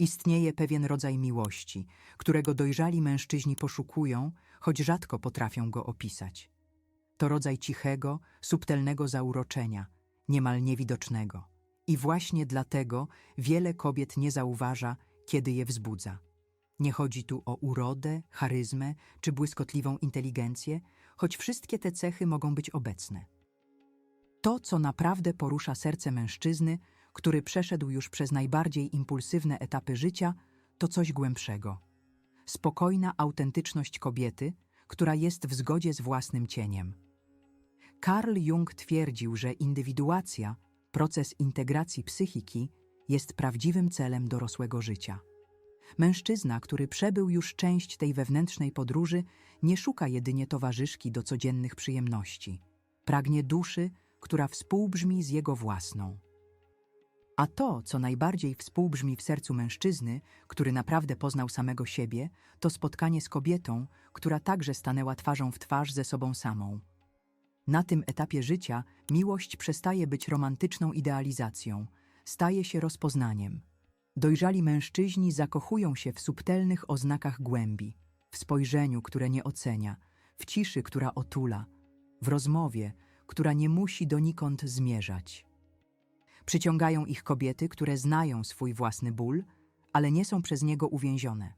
Istnieje pewien rodzaj miłości, którego dojrzali mężczyźni poszukują, choć rzadko potrafią go opisać. To rodzaj cichego, subtelnego zauroczenia, niemal niewidocznego. I właśnie dlatego wiele kobiet nie zauważa, kiedy je wzbudza. Nie chodzi tu o urodę, charyzmę czy błyskotliwą inteligencję, choć wszystkie te cechy mogą być obecne. To, co naprawdę porusza serce mężczyzny, który przeszedł już przez najbardziej impulsywne etapy życia, to coś głębszego. Spokojna autentyczność kobiety, która jest w zgodzie z własnym cieniem. Carl Jung twierdził, że indywiduacja, proces integracji psychiki, jest prawdziwym celem dorosłego życia. Mężczyzna, który przebył już część tej wewnętrznej podróży, nie szuka jedynie towarzyszki do codziennych przyjemności. Pragnie duszy, która współbrzmi z jego własną. A to, co najbardziej współbrzmi w sercu mężczyzny, który naprawdę poznał samego siebie, to spotkanie z kobietą, która także stanęła twarzą w twarz ze sobą samą. Na tym etapie życia miłość przestaje być romantyczną idealizacją, staje się rozpoznaniem. Dojrzali mężczyźni zakochują się w subtelnych oznakach głębi, w spojrzeniu, które nie ocenia, w ciszy, która otula, w rozmowie, która nie musi donikąd zmierzać. Przyciągają ich kobiety, które znają swój własny ból, ale nie są przez niego uwięzione.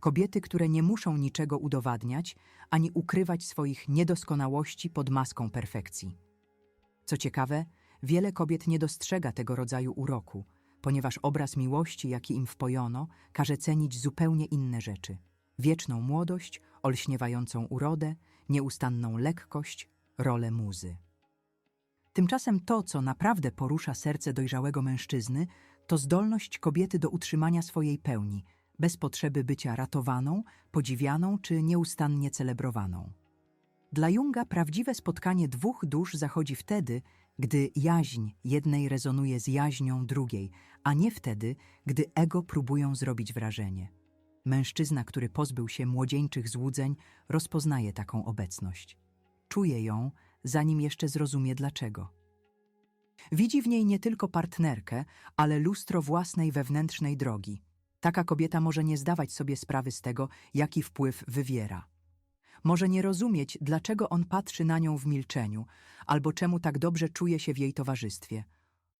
Kobiety, które nie muszą niczego udowadniać ani ukrywać swoich niedoskonałości pod maską perfekcji. Co ciekawe, wiele kobiet nie dostrzega tego rodzaju uroku, ponieważ obraz miłości, jaki im wpojono, każe cenić zupełnie inne rzeczy. Wieczną młodość, olśniewającą urodę, nieustanną lekkość, rolę muzy. Tymczasem to, co naprawdę porusza serce dojrzałego mężczyzny, to zdolność kobiety do utrzymania swojej pełni, bez potrzeby bycia ratowaną, podziwianą czy nieustannie celebrowaną. Dla Junga prawdziwe spotkanie dwóch dusz zachodzi wtedy, gdy jaźń jednej rezonuje z jaźnią drugiej, a nie wtedy, gdy ego próbują zrobić wrażenie. Mężczyzna, który pozbył się młodzieńczych złudzeń, rozpoznaje taką obecność. Czuje ją, zanim jeszcze zrozumie dlaczego. Widzi w niej nie tylko partnerkę, ale lustro własnej wewnętrznej drogi. Taka kobieta może nie zdawać sobie sprawy z tego, jaki wpływ wywiera. Może nie rozumieć, dlaczego on patrzy na nią w milczeniu, albo czemu tak dobrze czuje się w jej towarzystwie.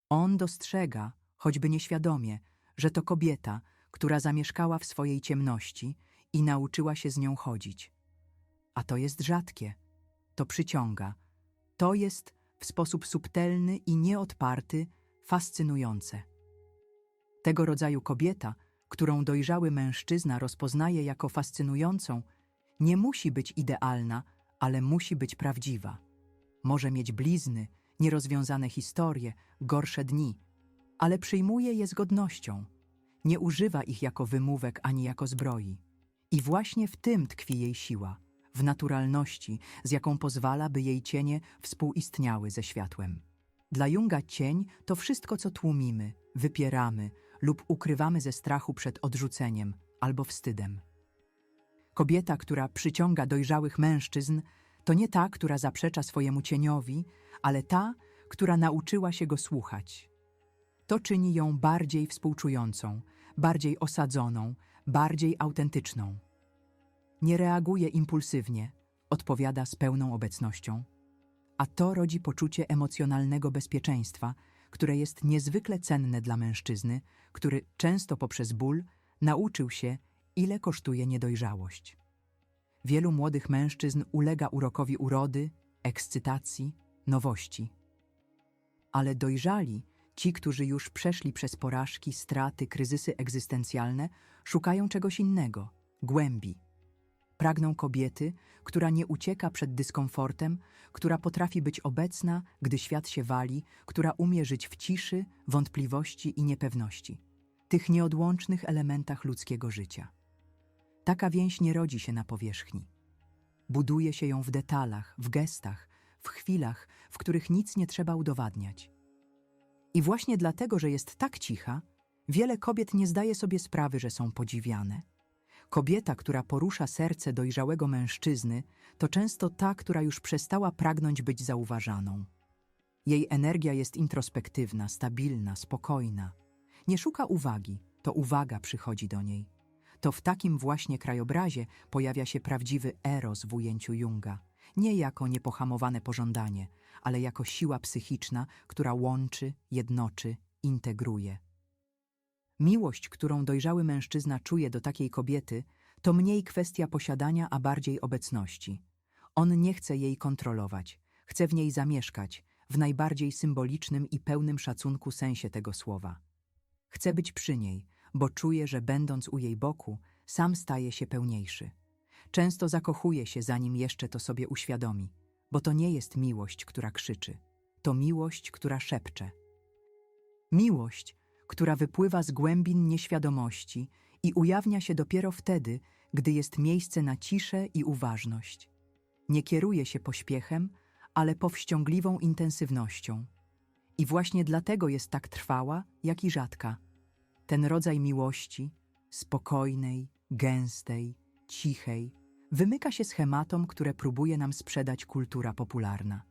On dostrzega, choćby nieświadomie, że to kobieta, która zamieszkała w swojej ciemności i nauczyła się z nią chodzić. A to jest rzadkie, to przyciąga, to jest w sposób subtelny i nieodparty fascynujące. Tego rodzaju kobieta, którą dojrzały mężczyzna rozpoznaje jako fascynującą, nie musi być idealna, ale musi być prawdziwa. Może mieć blizny, nierozwiązane historie, gorsze dni, ale przyjmuje je z godnością. Nie używa ich jako wymówek ani jako zbroi. I właśnie w tym tkwi jej siła, w naturalności, z jaką pozwala, by jej cienie współistniały ze światłem. Dla Junga cień to wszystko, co tłumimy, wypieramy lub ukrywamy ze strachu przed odrzuceniem albo wstydem. Kobieta, która przyciąga dojrzałych mężczyzn, to nie ta, która zaprzecza swojemu cieniowi, ale ta, która nauczyła się go słuchać. To czyni ją bardziej współczującą, bardziej osadzoną, bardziej autentyczną. Nie reaguje impulsywnie, odpowiada z pełną obecnością. A to rodzi poczucie emocjonalnego bezpieczeństwa, które jest niezwykle cenne dla mężczyzny, który często poprzez ból nauczył się, ile kosztuje niedojrzałość. Wielu młodych mężczyzn ulega urokowi urody, ekscytacji, nowości. Ale dojrzali, ci, którzy już przeszli przez porażki, straty, kryzysy egzystencjalne, szukają czegoś innego, głębi. Pragną kobiety, która nie ucieka przed dyskomfortem, która potrafi być obecna, gdy świat się wali, która umie żyć w ciszy, wątpliwości i niepewności, tych nieodłącznych elementach ludzkiego życia. Taka więź nie rodzi się na powierzchni. Buduje się ją w detalach, w gestach, w chwilach, w których nic nie trzeba udowadniać. I właśnie dlatego, że jest tak cicha, wiele kobiet nie zdaje sobie sprawy, że są podziwiane. Kobieta, która porusza serce dojrzałego mężczyzny, to często ta, która już przestała pragnąć być zauważaną. Jej energia jest introspektywna, stabilna, spokojna. Nie szuka uwagi, to uwaga przychodzi do niej. To w takim właśnie krajobrazie pojawia się prawdziwy eros w ujęciu Junga. Nie jako niepohamowane pożądanie, ale jako siła psychiczna, która łączy, jednoczy, integruje. Miłość, którą dojrzały mężczyzna czuje do takiej kobiety, to mniej kwestia posiadania, a bardziej obecności. On nie chce jej kontrolować, chce w niej zamieszkać, w najbardziej symbolicznym i pełnym szacunku sensie tego słowa. Chce być przy niej, bo czuje, że będąc u jej boku, sam staje się pełniejszy. Często zakochuje się, zanim jeszcze to sobie uświadomi, bo to nie jest miłość, która krzyczy, to miłość, która szepcze. Miłość, która wypływa z głębin nieświadomości i ujawnia się dopiero wtedy, gdy jest miejsce na ciszę i uważność. Nie kieruje się pośpiechem, ale powściągliwą intensywnością. I właśnie dlatego jest tak trwała, jak i rzadka. Ten rodzaj miłości, spokojnej, gęstej, cichej, wymyka się schematom, które próbuje nam sprzedać kultura popularna.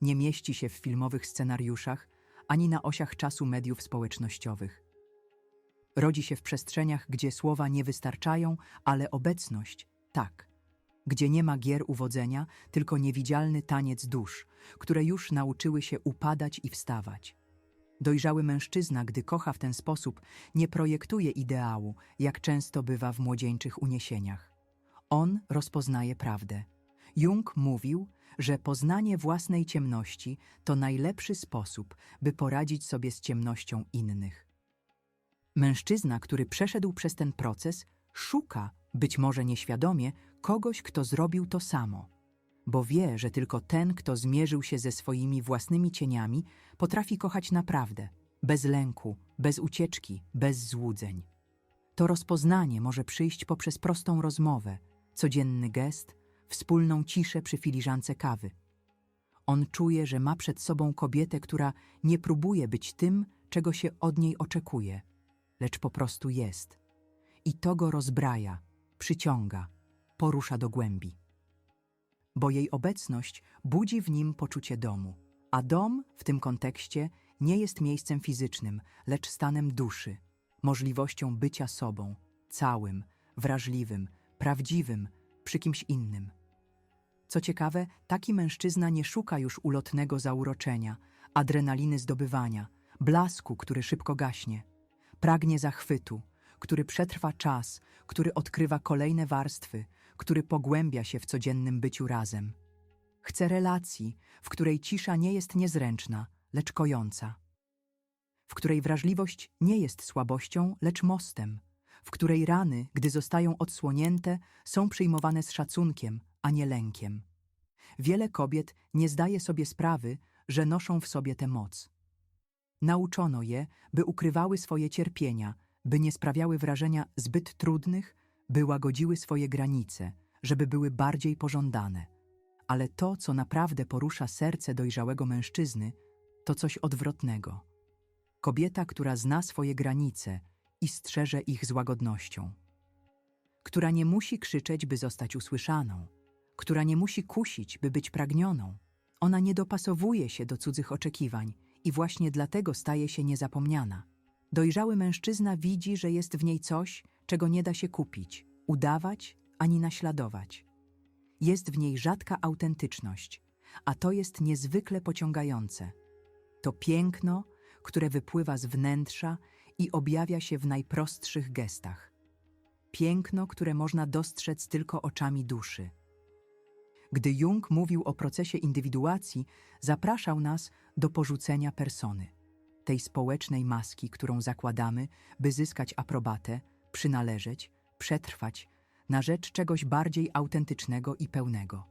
Nie mieści się w filmowych scenariuszach ani na osiach czasu mediów społecznościowych. Rodzi się w przestrzeniach, gdzie słowa nie wystarczają, ale obecność tak. Gdzie nie ma gier uwodzenia, tylko niewidzialny taniec dusz, które już nauczyły się upadać i wstawać. Dojrzały mężczyzna, gdy kocha w ten sposób, nie projektuje ideału, jak często bywa w młodzieńczych uniesieniach. On rozpoznaje prawdę. Jung mówił, że poznanie własnej ciemności to najlepszy sposób, by poradzić sobie z ciemnością innych. Mężczyzna, który przeszedł przez ten proces, szuka, być może nieświadomie, kogoś, kto zrobił to samo, bo wie, że tylko ten, kto zmierzył się ze swoimi własnymi cieniami, potrafi kochać naprawdę, bez lęku, bez ucieczki, bez złudzeń. To rozpoznanie może przyjść poprzez prostą rozmowę, codzienny gest, wspólną ciszę przy filiżance kawy. On czuje, że ma przed sobą kobietę, która nie próbuje być tym, czego się od niej oczekuje, lecz po prostu jest. I to go rozbraja, przyciąga, porusza do głębi. Bo jej obecność budzi w nim poczucie domu, a dom w tym kontekście nie jest miejscem fizycznym, lecz stanem duszy, możliwością bycia sobą, całym, wrażliwym, prawdziwym, przy kimś innym. Co ciekawe, taki mężczyzna nie szuka już ulotnego zauroczenia, adrenaliny zdobywania, blasku, który szybko gaśnie. Pragnie zachwytu, który przetrwa czas, który odkrywa kolejne warstwy, który pogłębia się w codziennym byciu razem. Chce relacji, w której cisza nie jest niezręczna, lecz kojąca. W której wrażliwość nie jest słabością, lecz mostem. W której rany, gdy zostają odsłonięte, są przyjmowane z szacunkiem, a nie lękiem. Wiele kobiet nie zdaje sobie sprawy, że noszą w sobie tę moc. Nauczono je, by ukrywały swoje cierpienia, by nie sprawiały wrażenia zbyt trudnych, by łagodziły swoje granice, żeby były bardziej pożądane. Ale to, co naprawdę porusza serce dojrzałego mężczyzny, to coś odwrotnego. Kobieta, która zna swoje granice i strzeże ich z łagodnością. Która nie musi krzyczeć, by zostać usłyszaną. Która nie musi kusić, by być pragnioną. Ona nie dopasowuje się do cudzych oczekiwań i właśnie dlatego staje się niezapomniana. Dojrzały mężczyzna widzi, że jest w niej coś, czego nie da się kupić, udawać ani naśladować. Jest w niej rzadka autentyczność, a to jest niezwykle pociągające. To piękno, które wypływa z wnętrza i objawia się w najprostszych gestach. Piękno, które można dostrzec tylko oczami duszy. Gdy Jung mówił o procesie indywiduacji, zapraszał nas do porzucenia persony, tej społecznej maski, którą zakładamy, by zyskać aprobatę, przynależeć, przetrwać na rzecz czegoś bardziej autentycznego i pełnego.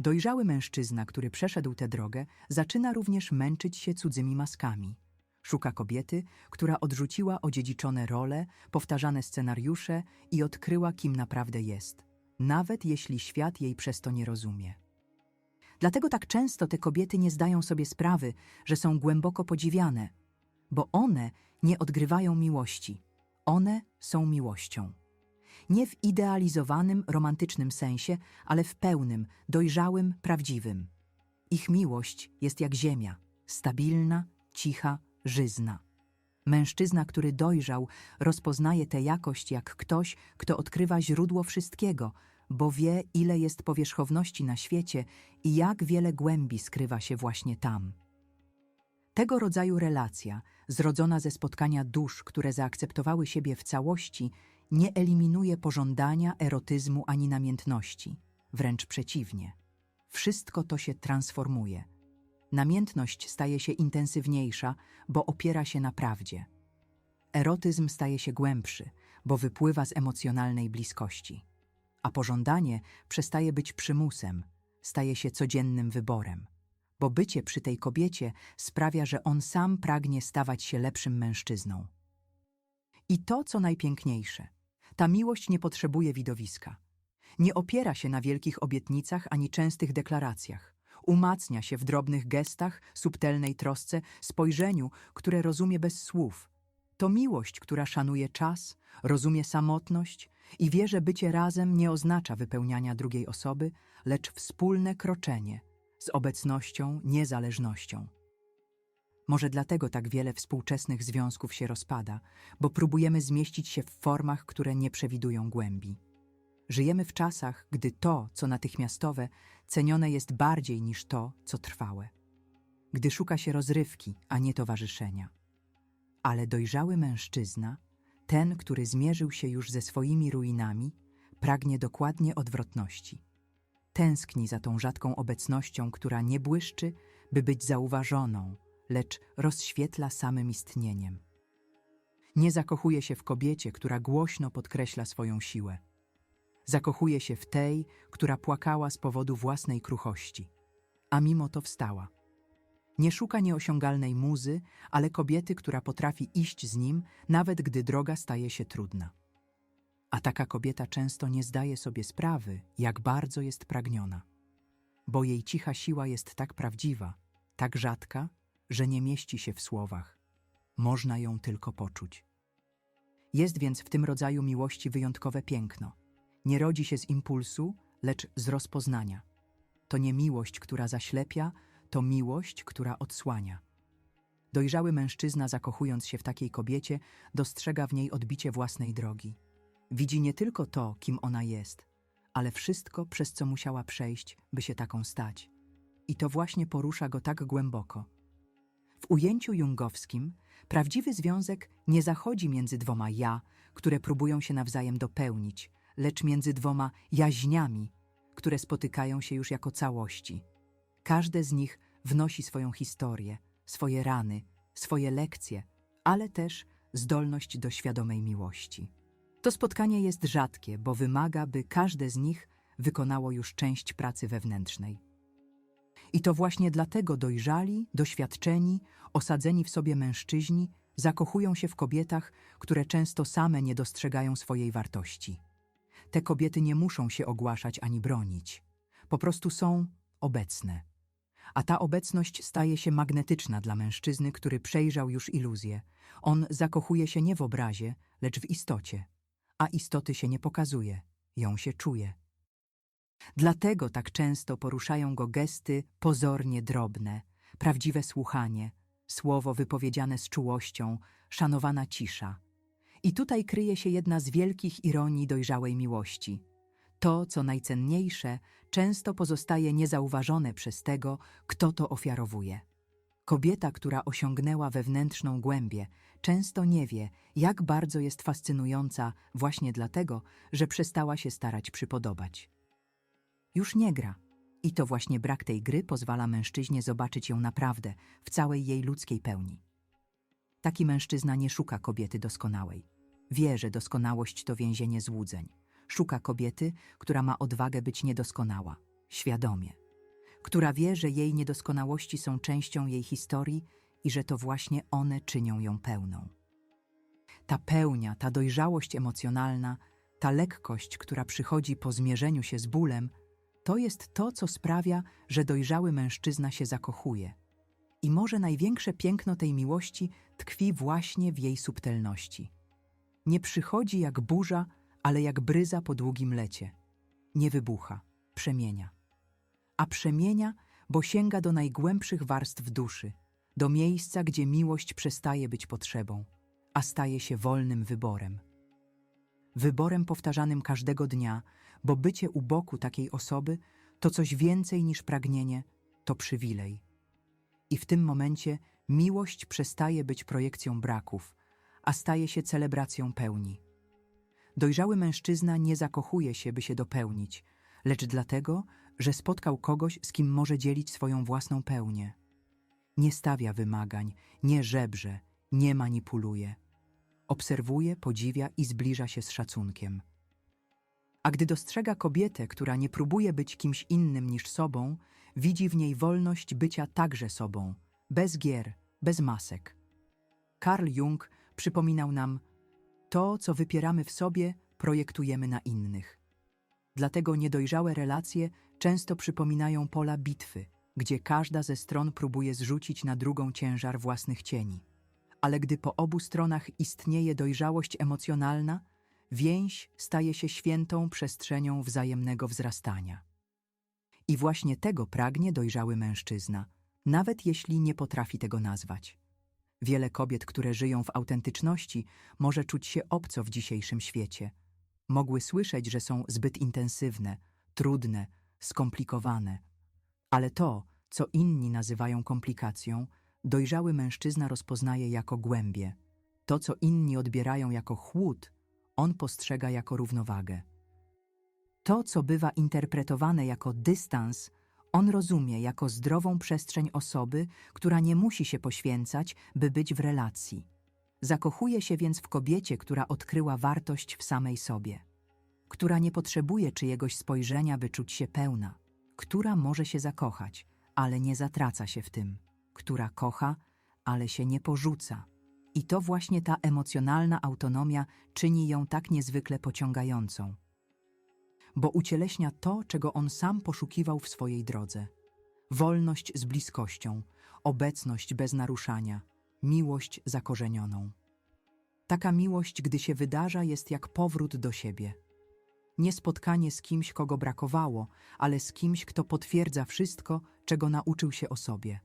Dojrzały mężczyzna, który przeszedł tę drogę, zaczyna również męczyć się cudzymi maskami. Szuka kobiety, która odrzuciła odziedziczone role, powtarzane scenariusze i odkryła, kim naprawdę jest, nawet jeśli świat jej przez to nie rozumie. Dlatego tak często te kobiety nie zdają sobie sprawy, że są głęboko podziwiane, bo one nie odgrywają miłości. One są miłością. Nie w idealizowanym, romantycznym sensie, ale w pełnym, dojrzałym, prawdziwym. Ich miłość jest jak ziemia, stabilna, cicha, żyzna. Mężczyzna, który dojrzał, rozpoznaje tę jakość jak ktoś, kto odkrywa źródło wszystkiego, bo wie, ile jest powierzchowności na świecie i jak wiele głębi skrywa się właśnie tam. Tego rodzaju relacja, zrodzona ze spotkania dusz, które zaakceptowały siebie w całości, nie eliminuje pożądania, erotyzmu ani namiętności. Wręcz przeciwnie. Wszystko to się transformuje. Namiętność staje się intensywniejsza, bo opiera się na prawdzie. Erotyzm staje się głębszy, bo wypływa z emocjonalnej bliskości. A pożądanie przestaje być przymusem, staje się codziennym wyborem bo bycie przy tej kobiecie sprawia, że on sam pragnie stawać się lepszym mężczyzną. I to, co najpiękniejsze, ta miłość nie potrzebuje widowiska. Nie opiera się na wielkich obietnicach ani częstych deklaracjach. Umacnia się w drobnych gestach, subtelnej trosce, spojrzeniu, które rozumie bez słów. To miłość, która szanuje czas, rozumie samotność i wie, że bycie razem nie oznacza wypełniania drugiej osoby, lecz wspólne kroczenie – z obecnością, niezależnością. Może dlatego tak wiele współczesnych związków się rozpada, bo próbujemy zmieścić się w formach, które nie przewidują głębi. Żyjemy w czasach, gdy to, co natychmiastowe, cenione jest bardziej niż to, co trwałe. Gdy szuka się rozrywki, a nie towarzyszenia. Ale dojrzały mężczyzna, ten, który zmierzył się już ze swoimi ruinami, pragnie dokładnie odwrotności – Tęskni za tą rzadką obecnością, która nie błyszczy, by być zauważoną, lecz rozświetla samym istnieniem. Nie zakochuje się w kobiecie, która głośno podkreśla swoją siłę. Zakochuje się w tej, która płakała z powodu własnej kruchości, a mimo to wstała. Nie szuka nieosiągalnej muzy, ale kobiety, która potrafi iść z nim, nawet gdy droga staje się trudna. A taka kobieta często nie zdaje sobie sprawy, jak bardzo jest pragniona, bo jej cicha siła jest tak prawdziwa, tak rzadka, że nie mieści się w słowach. Można ją tylko poczuć. Jest więc w tym rodzaju miłości wyjątkowe piękno. Nie rodzi się z impulsu, lecz z rozpoznania. To nie miłość, która zaślepia, to miłość, która odsłania. Dojrzały mężczyzna, zakochując się w takiej kobiecie, dostrzega w niej odbicie własnej drogi. Widzi nie tylko to, kim ona jest, ale wszystko, przez co musiała przejść, by się taką stać. I to właśnie porusza go tak głęboko. W ujęciu jungowskim prawdziwy związek nie zachodzi między dwoma ja, które próbują się nawzajem dopełnić, lecz między dwoma jaźniami, które spotykają się już jako całości. Każde z nich wnosi swoją historię, swoje rany, swoje lekcje, ale też zdolność do świadomej miłości. To spotkanie jest rzadkie, bo wymaga, by każde z nich wykonało już część pracy wewnętrznej. I to właśnie dlatego dojrzali, doświadczeni, osadzeni w sobie mężczyźni zakochują się w kobietach, które często same nie dostrzegają swojej wartości. Te kobiety nie muszą się ogłaszać ani bronić. Po prostu są obecne. A ta obecność staje się magnetyczna dla mężczyzny, który przejrzał już iluzję. On zakochuje się nie w obrazie, lecz w istocie a istoty się nie pokazuje, ją się czuje. Dlatego tak często poruszają go gesty pozornie drobne, prawdziwe słuchanie, słowo wypowiedziane z czułością, szanowana cisza. I tutaj kryje się jedna z wielkich ironii dojrzałej miłości. To, co najcenniejsze, często pozostaje niezauważone przez tego, kto to ofiarowuje. Kobieta, która osiągnęła wewnętrzną głębię, często nie wie, jak bardzo jest fascynująca właśnie dlatego, że przestała się starać przypodobać. Już nie gra. I to właśnie brak tej gry pozwala mężczyźnie zobaczyć ją naprawdę, w całej jej ludzkiej pełni. Taki mężczyzna nie szuka kobiety doskonałej. Wie, że doskonałość to więzienie złudzeń. Szuka kobiety, która ma odwagę być niedoskonała, świadomie która wie, że jej niedoskonałości są częścią jej historii i że to właśnie one czynią ją pełną. Ta pełnia, ta dojrzałość emocjonalna, ta lekkość, która przychodzi po zmierzeniu się z bólem, to jest to, co sprawia, że dojrzały mężczyzna się zakochuje. I może największe piękno tej miłości tkwi właśnie w jej subtelności. Nie przychodzi jak burza, ale jak bryza po długim lecie. Nie wybucha, przemienia a przemienia, bo sięga do najgłębszych warstw duszy, do miejsca, gdzie miłość przestaje być potrzebą, a staje się wolnym wyborem. Wyborem powtarzanym każdego dnia, bo bycie u boku takiej osoby to coś więcej niż pragnienie, to przywilej. I w tym momencie miłość przestaje być projekcją braków, a staje się celebracją pełni. Dojrzały mężczyzna nie zakochuje się, by się dopełnić, lecz dlatego, że spotkał kogoś, z kim może dzielić swoją własną pełnię. Nie stawia wymagań, nie żebrze, nie manipuluje. Obserwuje, podziwia i zbliża się z szacunkiem. A gdy dostrzega kobietę, która nie próbuje być kimś innym niż sobą, widzi w niej wolność bycia także sobą, bez gier, bez masek. Carl Jung przypominał nam, to, co wypieramy w sobie, projektujemy na innych. Dlatego niedojrzałe relacje często przypominają pola bitwy, gdzie każda ze stron próbuje zrzucić na drugą ciężar własnych cieni. Ale gdy po obu stronach istnieje dojrzałość emocjonalna, więź staje się świętą przestrzenią wzajemnego wzrastania. I właśnie tego pragnie dojrzały mężczyzna, nawet jeśli nie potrafi tego nazwać. Wiele kobiet, które żyją w autentyczności, może czuć się obco w dzisiejszym świecie. Mogły słyszeć, że są zbyt intensywne, trudne, skomplikowane. Ale to, co inni nazywają komplikacją, dojrzały mężczyzna rozpoznaje jako głębie. To, co inni odbierają jako chłód, on postrzega jako równowagę. To, co bywa interpretowane jako dystans, on rozumie jako zdrową przestrzeń osoby, która nie musi się poświęcać, by być w relacji. Zakochuje się więc w kobiecie, która odkryła wartość w samej sobie, która nie potrzebuje czyjegoś spojrzenia, by czuć się pełna, która może się zakochać, ale nie zatraca się w tym, która kocha, ale się nie porzuca. I to właśnie ta emocjonalna autonomia czyni ją tak niezwykle pociągającą bo ucieleśnia to, czego on sam poszukiwał w swojej drodze. Wolność z bliskością, obecność bez naruszania, miłość zakorzenioną. Taka miłość, gdy się wydarza, jest jak powrót do siebie. Nie spotkanie z kimś, kogo brakowało, ale z kimś, kto potwierdza wszystko, czego nauczył się o sobie.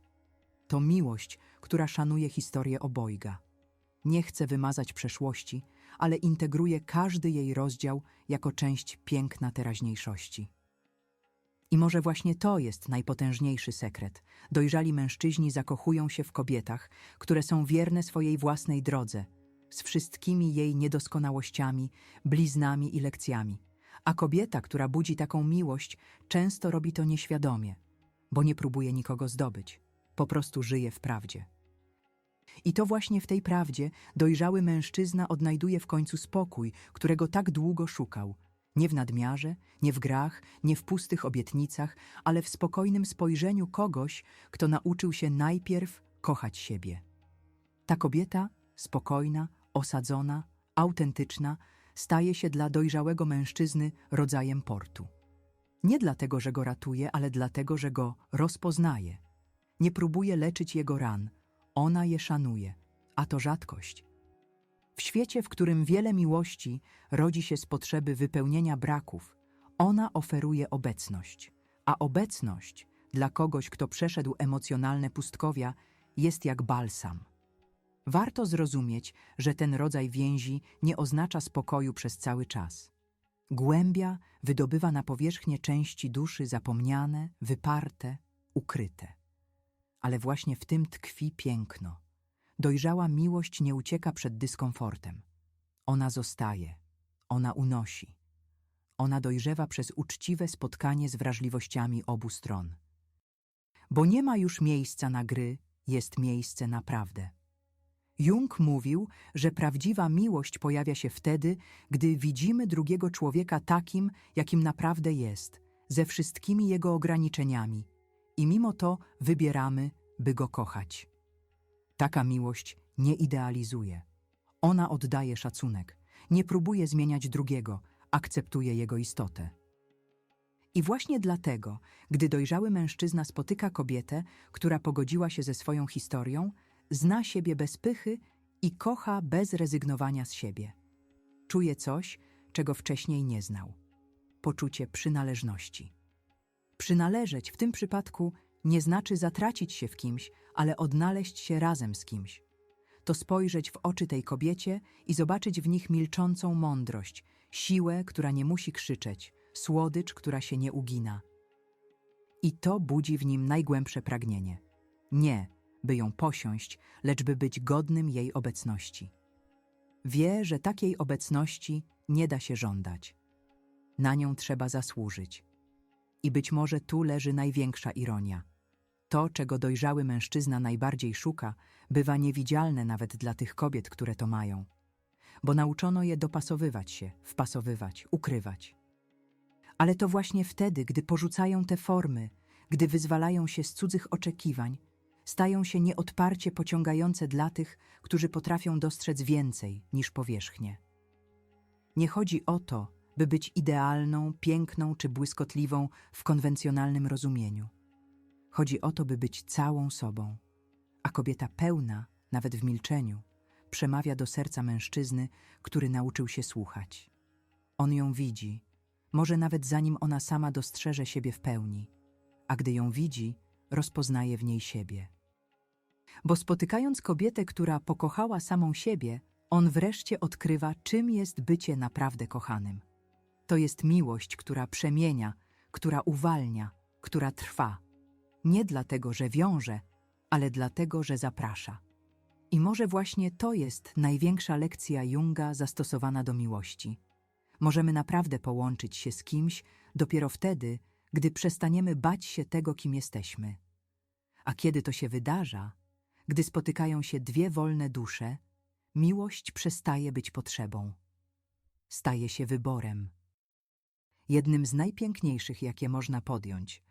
To miłość, która szanuje historię obojga. Nie chce wymazać przeszłości, ale integruje każdy jej rozdział jako część piękna teraźniejszości. I może właśnie to jest najpotężniejszy sekret. Dojrzali mężczyźni zakochują się w kobietach, które są wierne swojej własnej drodze, z wszystkimi jej niedoskonałościami, bliznami i lekcjami. A kobieta, która budzi taką miłość, często robi to nieświadomie, bo nie próbuje nikogo zdobyć, po prostu żyje w prawdzie. I to właśnie w tej prawdzie dojrzały mężczyzna odnajduje w końcu spokój, którego tak długo szukał. Nie w nadmiarze, nie w grach, nie w pustych obietnicach, ale w spokojnym spojrzeniu kogoś, kto nauczył się najpierw kochać siebie. Ta kobieta, spokojna, osadzona, autentyczna, staje się dla dojrzałego mężczyzny rodzajem portu. Nie dlatego, że go ratuje, ale dlatego, że go rozpoznaje. Nie próbuje leczyć jego ran, ona je szanuje, a to rzadkość. W świecie, w którym wiele miłości rodzi się z potrzeby wypełnienia braków, ona oferuje obecność, a obecność dla kogoś, kto przeszedł emocjonalne pustkowia, jest jak balsam. Warto zrozumieć, że ten rodzaj więzi nie oznacza spokoju przez cały czas. Głębia wydobywa na powierzchnię części duszy zapomniane, wyparte, ukryte ale właśnie w tym tkwi piękno. Dojrzała miłość nie ucieka przed dyskomfortem. Ona zostaje, ona unosi. Ona dojrzewa przez uczciwe spotkanie z wrażliwościami obu stron. Bo nie ma już miejsca na gry, jest miejsce na prawdę. Jung mówił, że prawdziwa miłość pojawia się wtedy, gdy widzimy drugiego człowieka takim, jakim naprawdę jest, ze wszystkimi jego ograniczeniami, i mimo to wybieramy, by go kochać. Taka miłość nie idealizuje. Ona oddaje szacunek, nie próbuje zmieniać drugiego, akceptuje jego istotę. I właśnie dlatego, gdy dojrzały mężczyzna spotyka kobietę, która pogodziła się ze swoją historią, zna siebie bez pychy i kocha bez rezygnowania z siebie. Czuje coś, czego wcześniej nie znał poczucie przynależności. Przynależeć w tym przypadku nie znaczy zatracić się w kimś, ale odnaleźć się razem z kimś. to spojrzeć w oczy tej kobiecie i zobaczyć w nich milczącą mądrość, siłę, która nie musi krzyczeć, słodycz, która się nie ugina. I to budzi w nim najgłębsze pragnienie. Nie, by ją posiąść, lecz by być godnym jej obecności. Wie, że takiej obecności nie da się żądać. Na nią trzeba zasłużyć. I być może tu leży największa ironia. To, czego dojrzały mężczyzna najbardziej szuka, bywa niewidzialne nawet dla tych kobiet, które to mają. Bo nauczono je dopasowywać się, wpasowywać, ukrywać. Ale to właśnie wtedy, gdy porzucają te formy, gdy wyzwalają się z cudzych oczekiwań, stają się nieodparcie pociągające dla tych, którzy potrafią dostrzec więcej niż powierzchnię. Nie chodzi o to, by być idealną, piękną czy błyskotliwą w konwencjonalnym rozumieniu. Chodzi o to, by być całą sobą. A kobieta pełna, nawet w milczeniu, przemawia do serca mężczyzny, który nauczył się słuchać. On ją widzi, może nawet zanim ona sama dostrzeże siebie w pełni, a gdy ją widzi, rozpoznaje w niej siebie. Bo spotykając kobietę, która pokochała samą siebie, on wreszcie odkrywa, czym jest bycie naprawdę kochanym. To jest miłość, która przemienia, która uwalnia, która trwa. Nie dlatego, że wiąże, ale dlatego, że zaprasza. I może właśnie to jest największa lekcja Junga zastosowana do miłości. Możemy naprawdę połączyć się z kimś dopiero wtedy, gdy przestaniemy bać się tego, kim jesteśmy. A kiedy to się wydarza, gdy spotykają się dwie wolne dusze, miłość przestaje być potrzebą. Staje się wyborem. Jednym z najpiękniejszych, jakie można podjąć,